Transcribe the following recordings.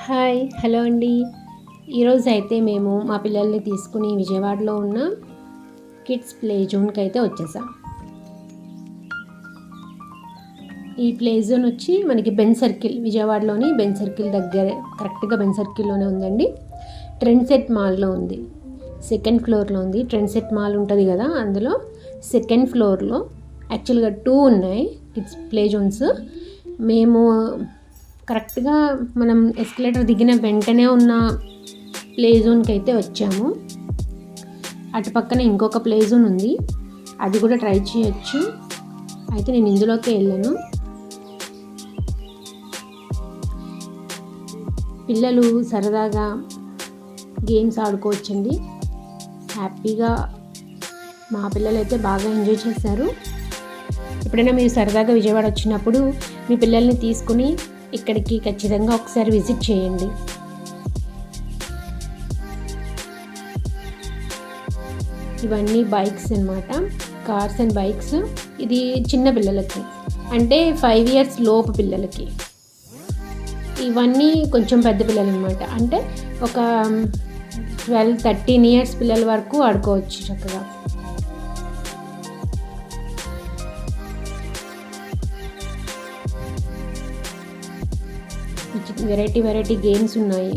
Hi hello అండి. ఈరోజు అయితే మేము మా పిల్లల్ని తీసుకుని విజయవాడలో ఉన్న కిడ్స్ ప్లే జోన్కి అయితే వచ్చేసాం. ఈ ప్లే జోన్ వచ్చి మనకి బెన్ సర్కిల్ విజయవాడలోని బెన్ సర్కిల్ దగ్గర కరెక్ట్గా బెన్ సర్కిల్లోనే ఉందండి. ట్రెండ్ సెట్ మాల్లో ఉంది. సెకండ్ ఫ్లోర్లో ఉంది. ట్రెండ్ సెట్ మాల్ ఉంటుంది కదా అందులో సెకండ్ ఫ్లోర్లో యాక్చువల్గా టూ ఉన్నాయి కిడ్స్ ప్లే జోన్స్. మేము కరెక్ట్గా మనం ఎస్కలేటర్ దిగిన వెంటనే ఉన్న ప్లే జోన్కి అయితే వచ్చాము. అటు పక్కన ఇంకొక ప్లే జోన్ ఉంది. అది కూడా ట్రై చేయొచ్చు. అయితే నేను ఇందులోకి వెళ్ళాను. పిల్లలు సరదాగా గేమ్స్ ఆడుకోవచ్చండి. హ్యాపీగా మా పిల్లలు అయితే బాగా ఎంజాయ్ చేశారు. ఎప్పుడైనా మీరు సరదాగా విజయవాడ వచ్చినప్పుడు మీ పిల్లల్ని తీసుకుని ఇక్కడికి ఖచ్చితంగా ఒకసారి విజిట్ చేయండి. ఇవన్నీ బైక్స్ అనమాట కార్స్ అండ్ బైక్స్. ఇది చిన్న పిల్లలకి. అంటే ఫైవ్ ఇయర్స్ లోపు పిల్లలకి. ఇవన్నీ కొంచెం పెద్ద పిల్లలు అనమాట అంటే ఒక ట్వెల్వ్ థర్టీన్ ఇయర్స్ పిల్లల వరకు ఆడుకోవచ్చు చక్కగా. వెరైటీ వెరైటీ గేమ్స్ ఉన్నాయి.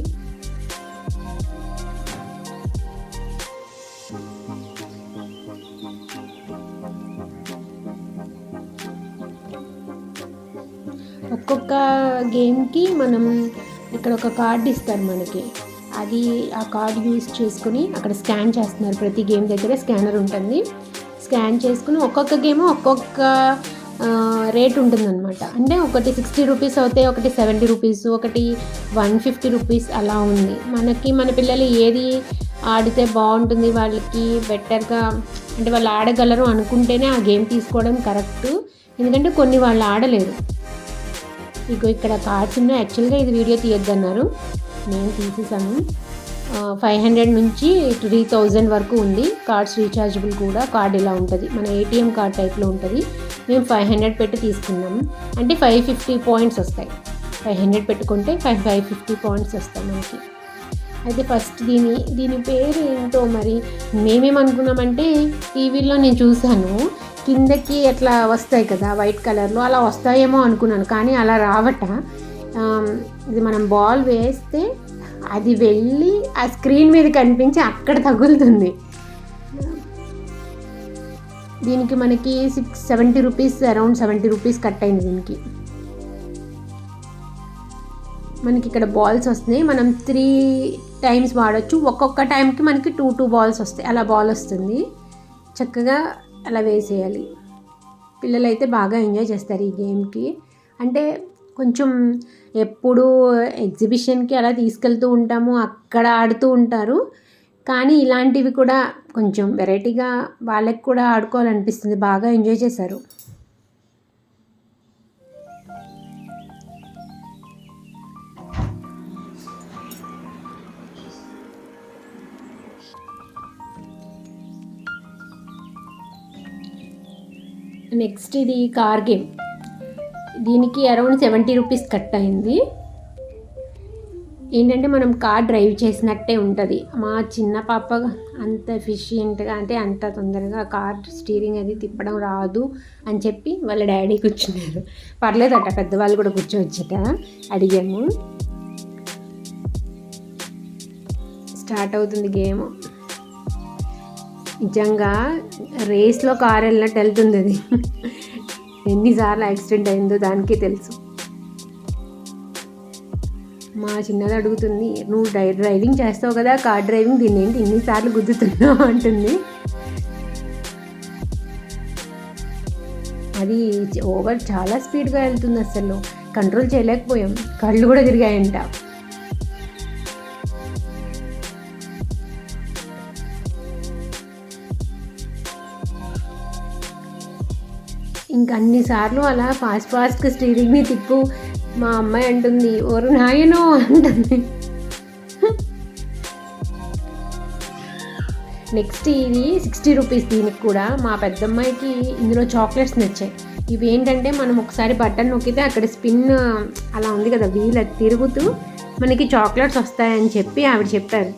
ఒక్కొక్క గేమ్కి మనం ఇక్కడ ఒక కార్డు ఇస్తారు మనకి. అది ఆ కార్డు యూస్ చేసుకుని అక్కడ స్కాన్ చేస్తున్నారు. ప్రతి గేమ్ దగ్గర స్కానర్ ఉంటుంది. స్కాన్ చేసుకుని ఒక్కొక్క గేమ్ ఒక్కొక్క రేట్ ఉంటుందన్నమాట. అంటే ఒకటి సిక్స్టీ రూపీస్ అవుతాయి ఒకటి సెవెంటీ రూపీస్ ఒకటి వన్ ఫిఫ్టీ రూపీస్ అలా ఉంది. మనకి మన పిల్లలు ఏది ఆడితే బాగుంటుంది వాళ్ళకి బెటర్గా అంటే వాళ్ళు ఆడగలరు అనుకుంటేనే ఆ గేమ్ తీసుకోవడం కరెక్ట్ ఎందుకంటే కొన్ని వాళ్ళు ఆడలేరు. ఇక ఇక్కడ కార్డ్స్ ఉన్నాయి. యాక్చువల్గా ఇది వీడియో తీయొద్దన్నారు. నేను తీసేసాను. ఫైవ్ హండ్రెడ్ నుంచి త్రీ థౌజండ్ వరకు ఉంది. కార్డ్స్ రీఛార్జబుల్ కూడా. కార్డ్ ఇలా ఉంటుంది. మన ఏటీఎం కార్డ్ టైప్లో ఉంటుంది. మేము ఫైవ్ హండ్రెడ్ పెట్టి తీసుకున్నాము. అంటే ఫైవ్ ఫిఫ్టీ పాయింట్స్ వస్తాయి. ఫైవ్ హండ్రెడ్ పెట్టుకుంటే ఫైవ్ ఫైవ్ ఫిఫ్టీ పాయింట్స్ వస్తాయి మనకి. అయితే ఫస్ట్ దీని దీని పేరు ఏంటో మరి మేమేమనుకున్నామంటే టీవీలో నేను చూశాను. కిందకి అట్లా వస్తాయి కదా వైట్ కలర్లో అలా వస్తాయేమో అనుకున్నాను. కానీ అలా రావట ఇది మనం బాల్ వేస్తే అది వెళ్ళి ఆ స్క్రీన్ మీద కనిపించి అక్కడ తగులుతుంది. దీనికి మనకి six seventy rupees around seventy rupees cut అయింది దీనికి. మనకి ఇక్కడ బాల్స్ వస్తున్నాయి. మనం త్రీ టైమ్స్ వాడచ్చు. ఒక్కొక్క టైంకి మనకి టూ టూ బాల్స్ వస్తాయి. అలా బాల్ వస్తుంది. చక్కగా అలా వేసేయాలి. పిల్లలు అయితే బాగా ఎంజాయ్ చేస్తారు ఈ గేమ్కి అంటే కొంచెం ఎప్పుడూ ఎగ్జిబిషన్కి అలా తీసుకెళ్తూ ఉంటాము అక్కడ ఆడుతూ ఉంటారు. కానీ ఇలాంటివి కూడా కొంచెం వెరైటీగా వాళ్ళకి కూడా ఆడుకోవాలనిపిస్తుంది బాగా ఎంజాయ్ చేశారు. నెక్స్ట్ ఇది కార్ గేమ్. దీనికి అరౌండ్ సెవెంటీ రూపీస్ కట్ అయింది. ఏంటంటే మనం కార్ డ్రైవ్ చేసినట్టే ఉంటుంది. మా చిన్న పాప అంత ఎఫిషియెంట్గా అంటే అంత తొందరగా కార్ స్టీరింగ్ అది తిప్పడం రాదు అని చెప్పి వాళ్ళ డాడీ కూర్చున్నారు. పర్లేదట పెద్దవాళ్ళు కూడా కూర్చోవచ్చట. అడిగాము. స్టార్ట్ అవుతుంది గేమ్. నిజంగా రేస్లో కార్ వెళ్ళినట్టు వెళ్తుంది అది. ఎన్నిసార్లు యాక్సిడెంట్ అయిందో దానికే తెలుసు. మా చిన్నది అడుగుతుంది నువ్వు డ్రై డ్రైవింగ్ చేస్తావు కదా కార్ డ్రైవింగ్ దీన్ని ఏంటి ఇన్నిసార్లు గుద్దుతున్నావు? అంటుంది. అది ఓవర్ చాలా స్పీడ్గా వెళ్తుంది అసలు. కంట్రోల్ చేయలేకపోయాం. కళ్ళు కూడా తిరిగాయంట. ఇంక అన్నిసార్లు అలా ఫాస్ట్ ఫాస్ట్గా స్టీరింగ్ని తిప్పు. మా అమ్మాయి అంటుంది ఓరు నాయనో అంటుంది. నెక్స్ట్ ఇది సిక్స్టీ రూపీస్ దీనికి కూడా. మా పెద్దమ్మాయికి ఇందులో చాక్లెట్స్ నచ్చాయి. ఇవి ఏంటంటే మనం ఒకసారి బటన్ నొక్కితే అక్కడ స్పిన్ అలా ఉంది కదా వీల్ అది తిరుగుతూ మనకి చాక్లెట్స్ వస్తాయని చెప్పి ఆవిడ చెప్పారు.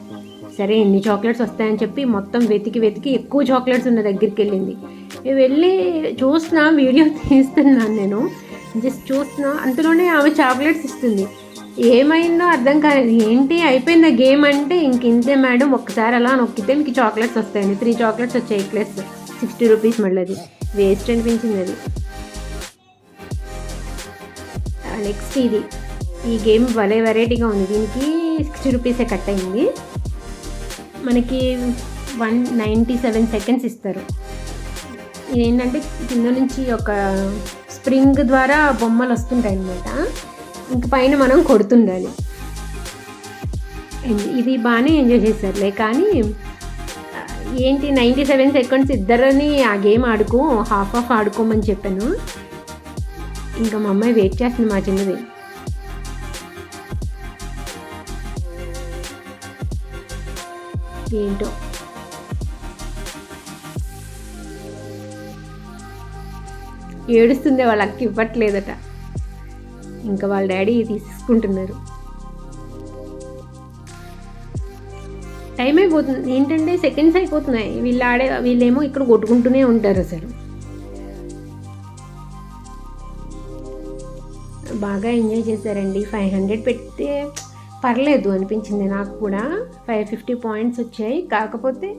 సరే ఎన్ని చాక్లెట్స్ వస్తాయని చెప్పి మొత్తం వెతికి వెతికి ఎక్కువ చాక్లెట్స్ ఉన్న దగ్గరికి వెళ్ళింది. వెళ్ళి చూసిన వీడియో తీస్తున్నాను నేను. జస్ట్ చూస్తున్నా అంతలోనే ఆమె చాక్లెట్స్ ఇస్తుంది. ఏమైందో అర్థం కాలేదు. ఏంటి? అయిపోయింది గేమ్ అంటే? ఇంక ఇంతే మేడం ఒక్కసారి అలా నొక్కితే మీకు చాక్లెట్స్ వస్తాయండి త్రీ చాక్లెట్స్ వచ్చాయి ప్లస్ సిక్స్టీ రూపీస్ మళ్ళీ అది. వేస్ట్ అనిపించింది అది. నెక్స్ట్ ఇది. ఈ గేమ్ భలే వెరైటీగా ఉంది. దీనికి సిక్స్టీ రూపీసే కట్ అయింది. మనకి వన్ నైంటీ సెవెన్ సెకండ్స్ ఇస్తారు. ఇదేంటంటే కింద నుంచి ఒక స్ప్రింగ్ ద్వారా బొమ్మలు వస్తుంటాయి అనమాట ఇంక పైన మనం కొడుతుండాలి. ఇది బాగానే ఎంజాయ్ చేశారులే కానీ ఏంటి నైంటీ సెవెన్ సెకండ్స్ ఇద్దరని ఆ గేమ్ ఆడుకో హాఫ్ ఆఫ్ ఆడుకోమని చెప్పాను. ఇంకా మా అమ్మాయి వెయిట్ చేస్తుంది మా చిన్నది. ఏంటో? ఏడుస్తుంది వాళ్ళ అక్క ఇవ్వట్లేదట. ఇంకా వాళ్ళ డాడీ తీసుకుంటున్నారు టైం అయిపోతుంది. ఏంటంటే సెకండ్స్ అయిపోతున్నాయి. వీళ్ళు ఆడే వీళ్ళేమో ఇక్కడ కొట్టుకుంటూనే ఉంటారు అసలు. బాగా ఎంజాయ్ చేశారండి. ఫైవ్ హండ్రెడ్ పెడితే పర్లేదు అనిపించింది నాకు కూడా. ఫైవ్ ఫిఫ్టీ పాయింట్స్ వచ్చాయి. కాకపోతే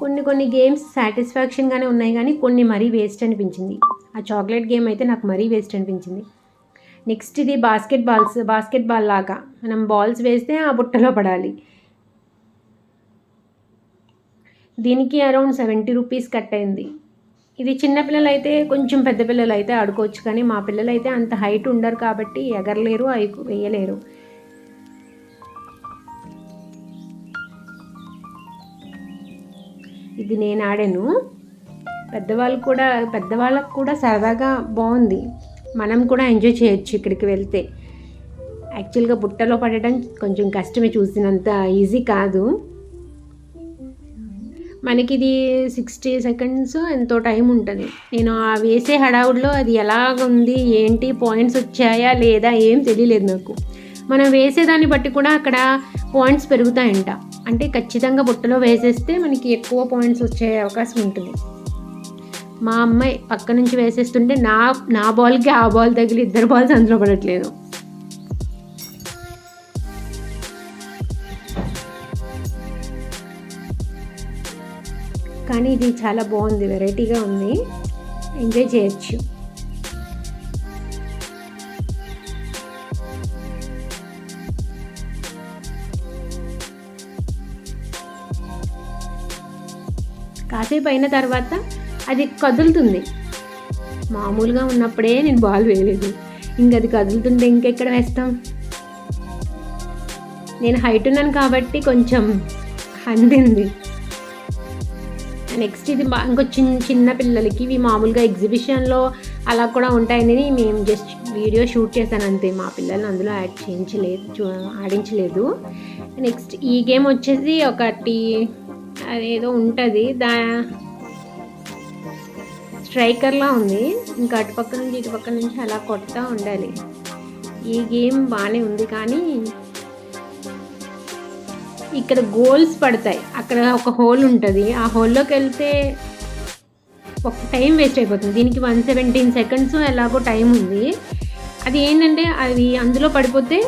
కొన్ని కొన్ని గేమ్స్ సాటిస్ఫాక్షన్గానే ఉన్నాయి కానీ కొన్ని మరీ వేస్ట్ అనిపించింది. ఆ చాక్లెట్ గేమ్ అయితే నాకు మరీ వేస్ట్ అనిపించింది. నెక్స్ట్ ఇది బాస్కెట్ బాల్స్ బాస్కెట్ బాల్ లాగా. మనం బాల్స్ వేస్తే ఆ బుట్టలో పడాలి. దీనికి అరౌండ్ సెవెంటీ రూపీస్ కట్ అయింది. ఇది చిన్నపిల్లలు అయితే కొంచెం పెద్ద పిల్లలు అయితే ఆడుకోవచ్చు కానీ మా పిల్లలు అయితే అంత హైట్ ఉండరు కాబట్టి ఎగరలేరు అవి వేయలేరు. ఇది నేను ఆడాను. పెద్దవాళ్ళు కూడా పెద్దవాళ్ళకు కూడా సరదాగా బాగుంది. మనం కూడా ఎంజాయ్ చేయొచ్చు ఇక్కడికి వెళ్తే. యాక్చువల్గా బుట్టలో పడటం కొంచెం కష్టమే చూసినంత ఈజీ కాదు. మనకి ఇది సిక్స్టీ సెకండ్స్ ఎంతో టైం ఉంటుంది. నేను ఆ వేసే హడావుడిలో అది ఎలాగుంది ఏంటి పాయింట్స్ వచ్చాయా లేదా ఏం తెలియలేదు నాకు. మనం వేసేదాన్ని బట్టి కూడా అక్కడ పాయింట్స్ పెరుగుతాయంట. అంటే ఖచ్చితంగా బుట్టలో వేసేస్తే మనకి ఎక్కువ పాయింట్స్ వచ్చే అవకాశం ఉంటుంది. మా అమ్మాయి పక్క నుంచి వేసేస్తుంటే నా నా బాల్కి ఆ బాల్ తగిలి ఇద్దరు బాల్స్ అందులో పడట్లేదు. కానీ ఇది చాలా బాగుంది వెరైటీగా ఉంది. ఎంజాయ్ చేయొచ్చు. కాసేపు అయిన తర్వాత అది కదులుతుంది. మామూలుగా ఉన్నప్పుడే నేను బాల్ వేయలేదు. ఇంక అది కదులుతుంటే ఇంకెక్కడ వేస్తాం? నేను హైట్ ఉన్నాను కాబట్టి కొంచెం అందింది. నెక్స్ట్ ఇది ఇంకో చిన్న చిన్న పిల్లలకి ఇవి మామూలుగా ఎగ్జిబిషన్లో అలా కూడా ఉంటాయని మేము జస్ట్ వీడియో షూట్ చేశాను అంతే. మా పిల్లల్ని అందులో యాడ్ చేయించలేదు చూ ఆడించలేదు. నెక్స్ట్ ఈ గేమ్ వచ్చేసి ఒకటి అదేదో ఉంటుంది. దా స్ట్రైకర్లా ఉంది. ఇంకా అటుపక్క నుంచి ఇటుపక్క నుంచి అలా కొడతా ఉండాలి. ఈ గేమ్ బాగానే ఉంది కానీ ఇక్కడ గోల్స్ పడతాయి. అక్కడ ఒక హోల్ ఉంటుంది. ఆ హోల్లోకి వెళ్తే ఒక టైం వేస్ట్ అయిపోతుంది. దీనికి వన్ సెవెంటీన్ సెకండ్స్ ఎలాగో టైం ఉంది. అది ఏంటంటే అది అందులో పడిపోతే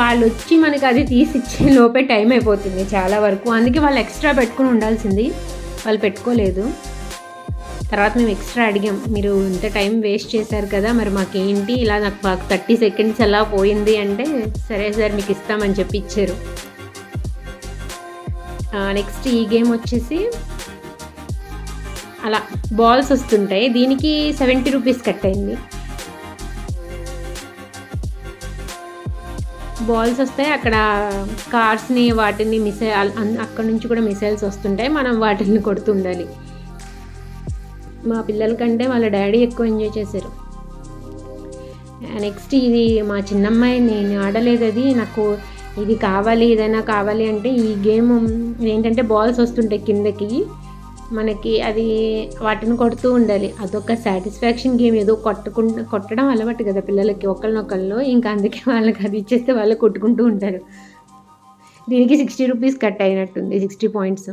వాళ్ళు వచ్చి మనకి అది తీసిచ్చే లోపే టైం అయిపోతుంది చాలా వరకు. అందుకే వాళ్ళు ఎక్స్ట్రా పెట్టుకుని ఉండాల్సింది. వాళ్ళు పెట్టుకోలేదు. తర్వాత మేము ఎక్స్ట్రా అడిగాం మీరు ఇంత టైం వేస్ట్ చేశారు కదా మరి మాకేంటి ఇలా నాకు మాకు థర్టీ సెకండ్స్ ఎలా పోయింది? అంటే సరే సార్ మీకు ఇస్తామని చెప్పి ఇచ్చారు. నెక్స్ట్ ఈ గేమ్ వచ్చేసి అలా బాల్స్ వస్తుంటాయి. దీనికి సెవెంటీ రూపీస్ కట్ అయింది. బాల్స్ వస్తాయి అక్కడ కార్స్ని వాటిని మిసైల్ అక్కడ నుంచి కూడా మిసైల్స్ వస్తుంటాయి. మనం వాటిని కొడుతుండాలి. మా పిల్లల కంటే వాళ్ళ డాడీ ఎక్కువ ఎంజాయ్ చేశారు. నెక్స్ట్ ఇది మా చిన్నమ్మాయి నేను ఆడలేదు అది. నాకు ఇది కావాలి ఏదైనా కావాలి అంటే ఈ గేమ్ ఏంటంటే బాల్స్ వస్తుంటాయి కిందకి. మనకి అది వాటిని కొడుతూ ఉండాలి. అదొక సాటిస్ఫాక్షన్ గేమ్ ఏదో కొట్టకుండా కొట్టడం అలవాటు కదా పిల్లలకి. ఒకళ్ళనొకళ్ళు ఇంకా అందుకే వాళ్ళకి అది ఇచ్చేస్తే వాళ్ళు కొట్టుకుంటూ ఉంటారు. దీనికి సిక్స్టీ రూపీస్ కట్ అయినట్టుంది సిక్స్టీ పాయింట్స్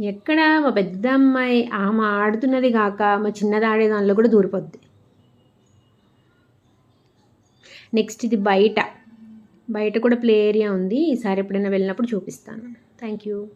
ఎక్కడ మా పెద్ద అమ్మాయి ఆమె ఆడుతున్నది కాక మా చిన్నది ఆడే దానిలో కూడా దూరిపోద్ది. నెక్స్ట్ ఇది బయట. బయట కూడా ప్లే ఏరియా ఉంది. ఈసారి ఎప్పుడైనా వెళ్ళినప్పుడు చూపిస్తాను. Thank you.